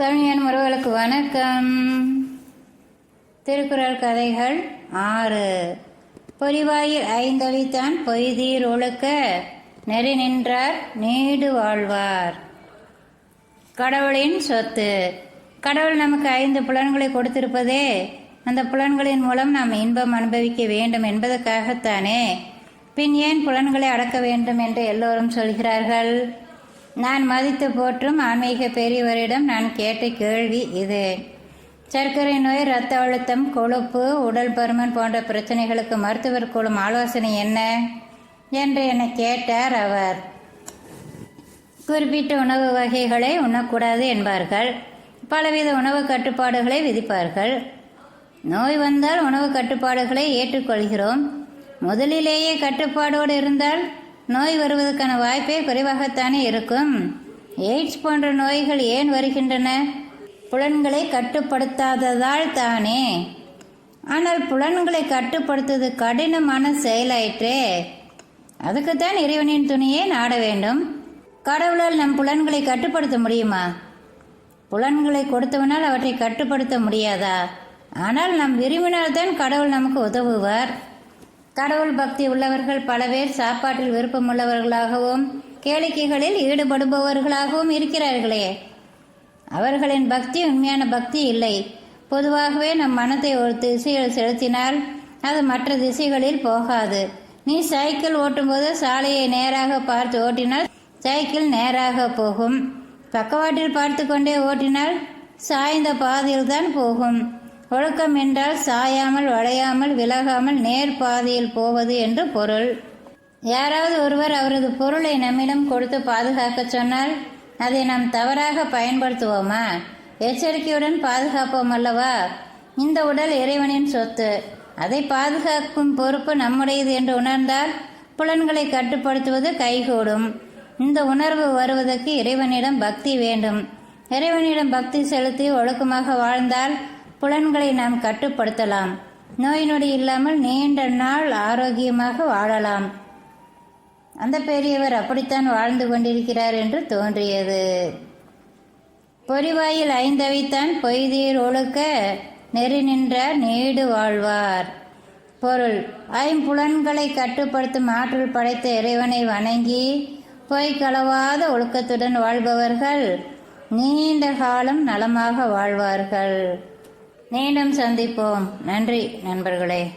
தமிழன் உறவுகளுக்கு வணக்கம். திருக்குறள் கதைகள் ஆறு. பொறிவாயில் ஐந்தொழித்தான் பொய்தீர் ஒழுக்க நெறி நின்றார் நீடு வாழ்வார். கடவுளின் சொத்து. கடவுள் நமக்கு ஐந்து புலன்களை கொடுத்திருப்பதே அந்த புலன்களின் மூலம் நாம் இன்பம் அனுபவிக்க வேண்டும் என்பதற்காகத்தானே. பின் ஏன் புலன்களை அடக்க வேண்டும் என்று எல்லோரும் சொல்கிறார்கள்? நான் மதித்து போற்றும் ஆன்மீக பெரியவரிடம் நான் கேட்ட கேள்வி இது. சர்க்கரை நோய் இரத்த அழுத்தம் கொழுப்பு உடல் பருமன் போன்ற பிரச்சனைகளுக்கு மருத்துவர் கூறும் ஆலோசனை என்ன? என்று என்னை கேட்டார் அவர். குறிப்பிட்ட உணவு வகைகளை உண்ணக்கூடாது என்பார்கள். பலவித உணவு கட்டுப்பாடுகளை விதிப்பார்கள். நோய் வந்தால் உணவு கட்டுப்பாடுகளை ஏற்றுக்கொள்கிறோம். முதலிலேயே கட்டுப்பாடோடு இருந்தால் நோய் வருவதற்கான வாய்ப்பே குறைவாகத்தானே இருக்கும். எய்ட்ஸ் போன்ற நோய்கள் ஏன் வருகின்றன? புலன்களை கட்டுப்படுத்தாததால் தானே. ஆனால் புலன்களை கட்டுப்படுத்துவது கடினமான செயலாயிற்றே. அதுக்குத்தான் இறைவனின் துணியை நாட வேண்டும். கடவுளால் நம் புலன்களை கட்டுப்படுத்த முடியுமா? புலன்களை கொடுத்தவனால் அவற்றை கட்டுப்படுத்த முடியாதா? ஆனால் நம் விரும்பினால்தான் கடவுள் நமக்கு உதவுவார். கடவுள் பக்தி உள்ளவர்கள் பல பேர் சாப்பாட்டில் விருப்பமுள்ளவர்களாகவும் கேளிக்கைகளில் ஈடுபடுபவர்களாகவும் இருக்கிறார்களே. அவர்களின் பக்தி உண்மையான பக்தி இல்லை. பொதுவாகவே நம் மனத்தை ஒரு திசையில் செலுத்தினால் அது மற்ற திசைகளில் போகாது. நீ சைக்கிள் ஓட்டும்போது சாலையை நேராக பார்த்து ஓட்டினால் சைக்கிள் நேராக போகும். பக்கவாட்டில் பார்த்து கொண்டே ஓட்டினால் சாய்ந்த பாதையில் தான் போகும். ஒழுக்கம் என்றால் சாயாமல் வளையாமல் விலகாமல் நேர் பாதையில் போவது என்று பொருள். யாராவது ஒருவர் அவரது பொருளை நம்மிடம் கொடுத்து பாதுகாக்க சொன்னால் அதை நாம் தவறாக பயன்படுத்துவோமா? எச்சரிக்கையுடன் பாதுகாப்போம் அல்லவா? இந்த உடல் இறைவனின் சொத்து. அதை பாதுகாக்கும் பொறுப்பு நம்முடையது என்று உணர்ந்தால் புலன்களை கட்டுப்படுத்துவது கைகூடும். இந்த உணர்வு வருவதற்கு இறைவனிடம் பக்தி வேண்டும். இறைவனிடம் பக்தி செலுத்தி ஒழுக்கமாக வாழ்ந்தால் புலன்களை நாம் கட்டுப்படுத்தலாம். நோய் நொடி இல்லாமல் நீண்ட நாள் ஆரோக்கியமாக வாழலாம். அந்த பெரியவர் அப்படித்தான் வாழ்ந்து கொண்டிருக்கிறார் என்று தோன்றியது. பொறிவாயில் ஐந்தவைத்தான் பொய்தீர் ஒழுக்க நெறி நின்றார் நீடு வாழ்வார். பொருள் ஐம்புலன்களை கட்டுப்படுத்தும் ஆற்றல் படைத்த இறைவனை வணங்கி பொய்களவாத ஒழுக்கத்துடன் வாழ்பவர்கள் நீண்ட காலம் நலமாக வாழ்வார்கள். மீண்டும் சந்திப்போம். நன்றி நண்பர்களே.